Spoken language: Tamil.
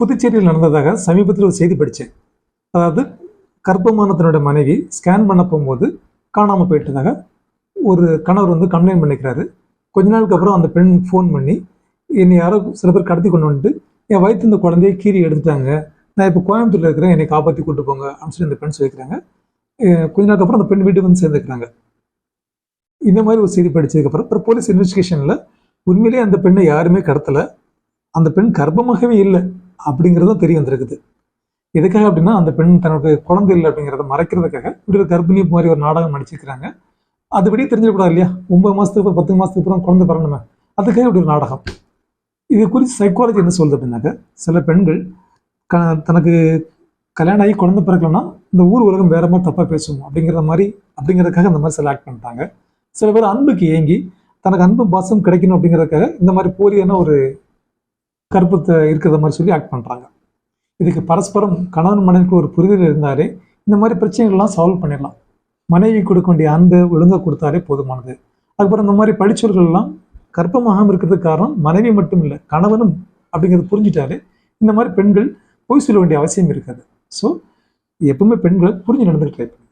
புதுச்சேரியில் நடந்ததாக சமீபத்தில் ஒரு செய்தி படித்தேன். அதாவது கர்ப்பமானத்தினோட மனைவி ஸ்கேன் பண்ண போகும்போது காணாமல் போயிட்டதாக ஒரு கணவர் வந்து கம்ப்ளைண்ட் பண்ணிக்கிறாரு. கொஞ்ச நாளுக்கு அப்புறம் அந்த பெண் ஃபோன் பண்ணி என்னை யாரோ சில பேர் கடத்தி கொண்டு வந்துட்டு என் வயிற்று இந்த குழந்தைய கீறி எடுத்துட்டாங்க. நான் இப்போ கோயம்புத்தூரில் இருக்கிறேன். என்னை காப்பாற்றி கூட்டு போங்க. அப்படின்னு சொல்லி அந்த பெண் சொல்லிக்கிறாங்க. கொஞ்ச நாளுக்கு அப்புறம் அந்த பெண் வீட்டுக்கு வந்து சேர்ந்துக்கிறாங்க. இந்த மாதிரி ஒரு செய்தி படிச்சதுக்கப்புறம் அப்புறம் போலீஸ் இன்வெஸ்டிகேஷனில் உண்மையிலேயே அந்த பெண்ணை யாருமே கடத்தலை. அந்த பெண் கர்ப்பமாகவே இல்லை. அப்படிங்கிறதும் தெரிய வந்திருக்குது. எதுக்காக அப்படின்னா அந்த பெண் தனக்கு குழந்தை இல்லை அப்படிங்கிறத மறைக்கிறதுக்காக இப்படி ஒரு கர்ப்பிணி மாதிரி ஒரு நாடகம் நடிச்சிருக்கிறாங்க. அதுபடியே தெரிஞ்சிடக்கூடாது இல்லையா? ஒன்பது மாதத்துக்கு அப்புறம் பத்து மாதத்துக்கு அப்புறம் குழந்தை பிறணுமே அதுக்காக இப்படி ஒரு நாடகம். இது குறித்து சைக்காலஜி என்ன சொல்லுது அப்படின்னாக்க சில பெண்கள் க தனக்கு கல்யாணம் ஆகி குழந்தை பிறக்கலன்னா இந்த ஊர் உலகம் வேற மாதிரி தப்பாக பேசும் அப்படிங்கிற மாதிரி அப்படிங்கிறதுக்காக இந்த மாதிரி சில ஆக்ட் பண்ணிட்டாங்க. சில பேர் அன்புக்கு ஏங்கி தனக்கு அன்பு பாசம் கிடைக்கணும் அப்படிங்கிறதுக்காக இந்த மாதிரி போலியான ஒரு கற்பத்தை இருக்கிற மாதிரி சொல்லி ஆக்ட் பண்ணுறாங்க இதுக்கு பரஸ்பரம் கணவன் மனைவிக்கு ஒரு புரிதல் இருந்தாலே இந்த மாதிரி பிரச்சனைகள்லாம் சால்வ் பண்ணிடலாம். மனைவி கொடுக்க வேண்டிய அன்பை ஒழுங்காக கொடுத்தாலே போதுமானது. அதுக்கப்புறம் இந்த மாதிரி படிச்சவர்கள் கற்பமாகாமல் கர்ப்பமாகாமல் இருக்கிறதுக்கு காரணம் மனைவி மட்டும் இல்லை கணவனும் அப்படிங்கிறது புரிஞ்சிட்டாலே இந்த மாதிரி பெண்கள் பொய் சொல்ல வேண்டிய அவசியம் இருக்காது. ஸோ எப்பவுமே பெண்களை புரிஞ்சு நடந்துட்டு ட்ரை பண்ணுங்க.